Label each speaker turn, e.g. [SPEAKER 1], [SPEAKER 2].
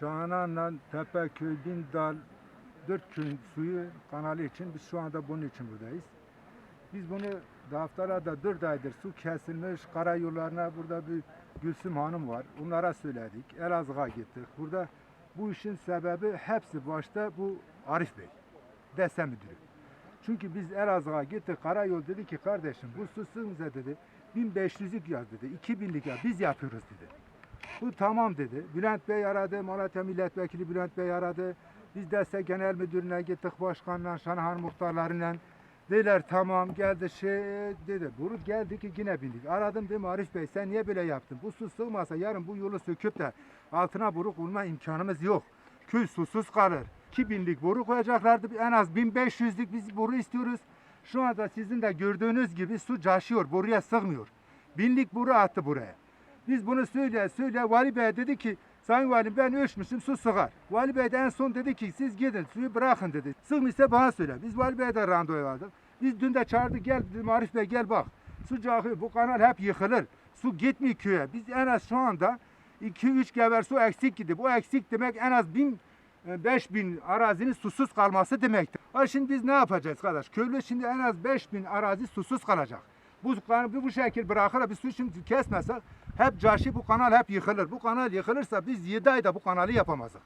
[SPEAKER 1] Şahanan'la Tepeköy, Dindal, dört köyün suyu kanalı için biz şu anda bunun için buradayız. Biz bunu haftalarda dört aydır su kesilmiş karayollarına burada bir Gülsüm Hanım var. Onlara söyledik. Elazığ'a gittik. Burada bu işin sebebi hepsi başta bu Arif Bey. Dese müdürü. Çünkü biz Elazığ'a gittik. Karayol dedi ki kardeşim bu su sığımıza dedi. 1500'lük yaz dedi. 2000'lik yaz. Biz yapıyoruz dedi. Bu tamam dedi. Bülent Bey aradı. Malatya Milletvekili Bülent Bey aradı. Biz deste genel müdürüne gittik başkanla, Şanahan muhtarlarıyla. Dediler tamam geldi şey dedi. Bunu geldi ki yine bindik. Aradım dedim Arif Bey sen niye böyle yaptın? Bu su sığmasa yarın bu yolu söküp de altına boru kurma imkanımız yok. Köy susuz kalır. 2000'lik boru koyacaklardı. En az 1500'lik biz boru istiyoruz. Şu anda sizin de gördüğünüz gibi su caşıyor. Boruya sığmıyor. Binlik boru attı buraya. Biz bunu söyle söyle Vali Bey dedi ki Sayın Valim ben ölçmüşüm su sığar. Vali Bey de en son dedi ki siz gidin suyu bırakın dedi. Sığmışsa bana söyle. Biz Vali Bey'e de randevu aldık. Biz dün de çağırdık gel dedim Arif Bey gel bak. Su cahil bu kanal hep yıkılır. Su gitmiyor köye. Biz en az şu anda 2-3 geber su eksik gidi. Bu eksik demek en az 1000 5000 arazinin susuz kalması demektir. Ha şimdi biz ne yapacağız kardeş? Köylü şimdi en az 5000 arazi susuz kalacak. Bu kanı bu şekil bırakır biz su şimdi kesmezsek hep caşı bu kanal hep yıkılır. Bu kanal yıkılırsa biz 7 ayda bu kanalı yapamazdık.